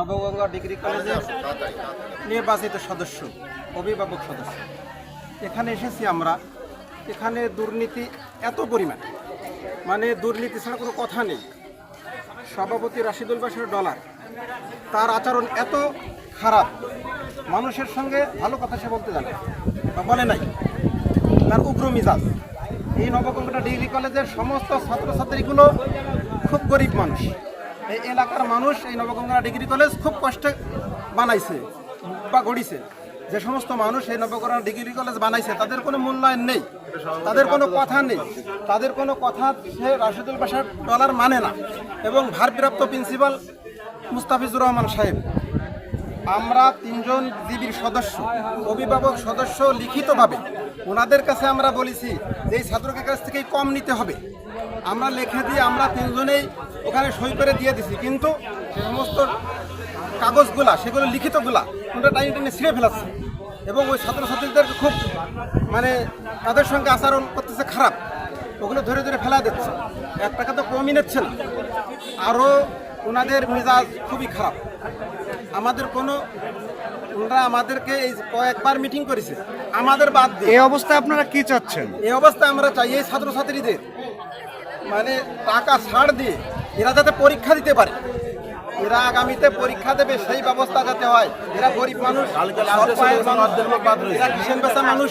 Nabaganga degree কলেজের নির্বাচিত সদস্য, অভিভাবক সদস্য। এখানে এসেছি আমরা। এখানে দুর্নীতি এত পরিমাণ। মানে দুর্নীতি ছাড়া কোনো কথা নেই। সভাপতি রাশিদুল বাসার ডলার। তার আচরণ এত খারাপ। মানুষের সঙ্গে ভালো কথা সে বলতে জানে বা বলে নাই। তার উগ্র মিজাজ। এই নবগঙ্গা ডিগ্রি কলেজের সমস্ত ছাত্রছাত্রীগুলো খুব গরিব মানুষ। এই এলাকার মানুষ এই নবগঙ্গা ডিগ্রি কলেজ খুব কষ্টে বানাইছে বা গড়িছে। যে সমস্ত মানুষ এই নবগঙ্গা ডিগ্রি কলেজ বানাইছে, তাদের কোনো মূল্যায়ন নেই, তাদের কোনো কথা নেই, তাদের কোনো কথা সে রাশেদুল বাসার ডলার মানে না। এবং ভারপ্রাপ্ত প্রিন্সিপাল মুস্তাফিজুর রহমান সাহেব আমরা তিনজন জিবির সদস্য, অভিভাবক সদস্য লিখিতভাবে। ওনাদের কাছে আমরা বলেছি যে এই ছাত্রকে কাছ থেকেই কম নিতে হবে। আমরা লিখে দিয়ে আমরা তিনজনেই ওখানে সই করে দিয়ে দিছি। কিন্তু সে সমস্ত কাগজগুলা, সেগুলো লিখিতগুলা ওটা টাইম টেনে ছিঁড়ে ফেলাচ্ছে। এবং ওই ছাত্রছাত্রীদের খুব মানে তাদের সঙ্গে আচরণ করতেছে খারাপ। ওগুলো ধরে ধরে ফেলা দিচ্ছে। এক টাকা তো কমই নিচ্ছে না। আরও ওনাদের মেজাজ খুবই খারাপ। আমাদের কোনো ওনারা আমাদেরকে এই কয়েকবার মিটিং করেছে। আমাদের বাদ দিয়ে। এই অবস্থায় আপনারা কি চাচ্ছেন? এই অবস্থায় আমরা চাই এই ছাত্রছাত্রীদের মানে টাকা ছাড় দিয়ে এরা যাতে পরীক্ষা দিতে পারে। এরা আগামীতে পরীক্ষা দেবে সেই ব্যবস্থা যাতে হয়। এরা গরিব মানুষ অল্প এরা কিষেন বেচা মানুষ।